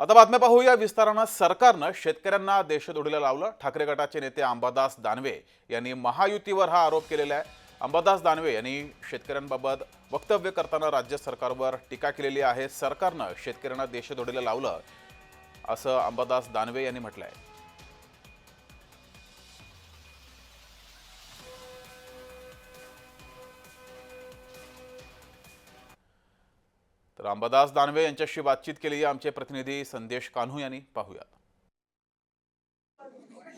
आता बातम्या पाहूया. विस्तारानं सरकारनं शेतकऱ्यांना देशदोडीला लावलं. ठाकरे गटाचे नेते अंबादास दानवे यांनी महायुतीवर हा आरोप केलेला आहे. अंबादास दानवे यांनी शेतकऱ्यांबाबत वक्तव्य करताना राज्य सरकारवर टीका केलेली आहे. सरकारनं शेतकऱ्यांना देशदोडीला लावलं असं अंबादास दानवे यांनी म्हटलं आहे तर अंबादास दानवे यांच्याशी बातचीत केली. आहे आमचे प्रतिनिधी संदेश कान्हू यांनी पाहूयात.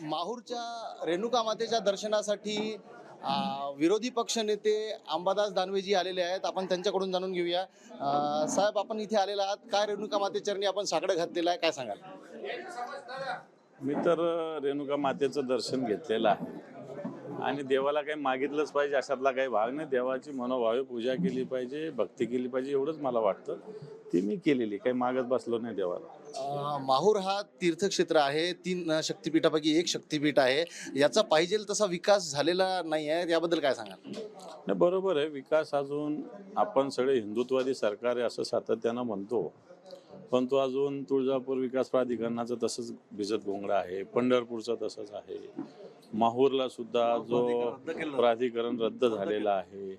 माहूरच्या रेणुका मातेच्या दर्शनासाठी विरोधी पक्ष नेते अंबादास दानवेजी आलेले आहेत. आपण त्यांच्याकडून जाणून घेऊया. साहेब आपण इथे आलेला आहात. काय रेणुका मातेचरणी आपण साकडं घातलेलं आहे? काय सांगाल? मी तर रेणुका मातेचं दर्शन घेतलेलं आहे. आणि देवाला काही मागितलंच पाहिजे अशातला काही भाग नाही. देवाची मनोभावे पूजा केली पाहिजे भक्ती केली पाहिजे एवढंच मला वाटतं. ती मी केलेली काही मागत बसलो नाही देवाला. माहूर हा तीर्थक्षेत्र आहे. तीन शक्तिपीठापैकी एक शक्तिपीठ आहे. याचा पाहिजे तसा विकास झालेला नाही आहे. याबद्दल काय सांगाल? नाही बरोबर आहे. विकास अजून आपण सगळे हिंदुत्वादी सरकार आहे असं सातत्यानं म्हणतो. पण तो अजून तुळजापूर विकास प्राधिकरणाचं तसंच भिजत गोंगडा आहे. पंढरपूरचं तसंच आहे. माहूरला सुद्धा जो प्राधिकरण रद्द झालेला आहे.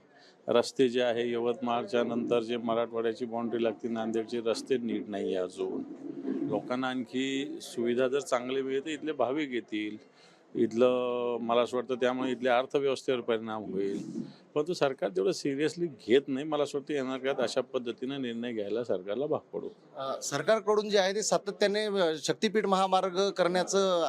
रस्ते जे आहे यवतमाळच्या नंतर जे मराठवाड्याची बाउंड्री लागते नांदेडचे रस्ते नीट नाही आहे अजून. लोकांना आणखी सुविधा जर चांगली मिळते इथले भाविक येतील. इथलं मला असं वाटतं त्यामुळे इथल्या अर्थव्यवस्थेवर परिणाम होईल. परंतु सरकार तेवढं सिरियसली घेत नाही. मला असं वाटतं येणार काळात अशा पद्धतीने निर्णय घ्यायला सरकारला भाग पडू. अ, सरकारकडून जे आहे ते सातत्याने अ, शक्तिपीठ महामार्ग करण्याचं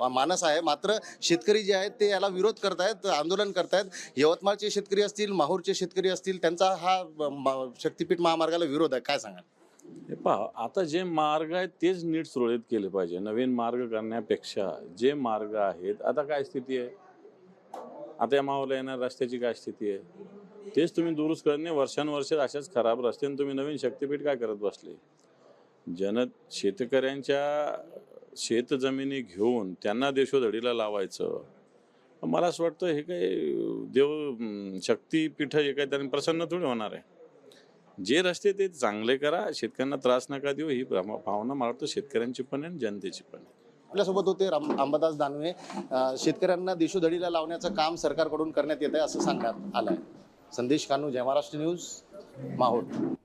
अ, मानस आहे. मात्र शेतकरी जे आहेत ते याला विरोध करतायत आंदोलन करतायत. यवतमाळचे शेतकरी असतील माहूरचे शेतकरी असतील त्यांचा हा अ, म- शक्तिपीठ महामार्गाला विरोध आहे. काय सांगाल? हे पहा आता जे मार्ग आहेत तेच नीट सुरळीत केले पाहिजे. नवीन मार्ग करण्यापेक्षा जे मार्ग आहेत आता काय स्थिती आहे? आता या मावला येणार रस्त्याची काय स्थिती आहे? तेच तुम्ही दुरुस्त करणे वर्षानुवर्ष अशाच खराब रस्ते आणि तुम्ही नवीन शक्तीपीठ काय करत बसले? जन शेतकऱ्यांच्या शेतजमिनी घेऊन त्यांना देशोधडीला लावायचं. मला असं वाटतं हे काही देव शक्तीपीठ हे काही त्यांनी प्रसन्न थोडी होणार आहे. जे रस्ते ते चांगले करा शेतकऱ्यांना त्रास नका देऊ ही भावना भावना मला वाटतं शेतकऱ्यांची पण आहे आणि जनतेची पण आहे. आपल्यासोबत होते राम अंबादास दानवे. शेतकऱ्यांना देशोधडीला लावण्याचं काम सरकारकडून करण्यात येत आहे असं सांगण्यात आलं आहे संदेश कानू जय महाराष्ट्र न्यूज माहूर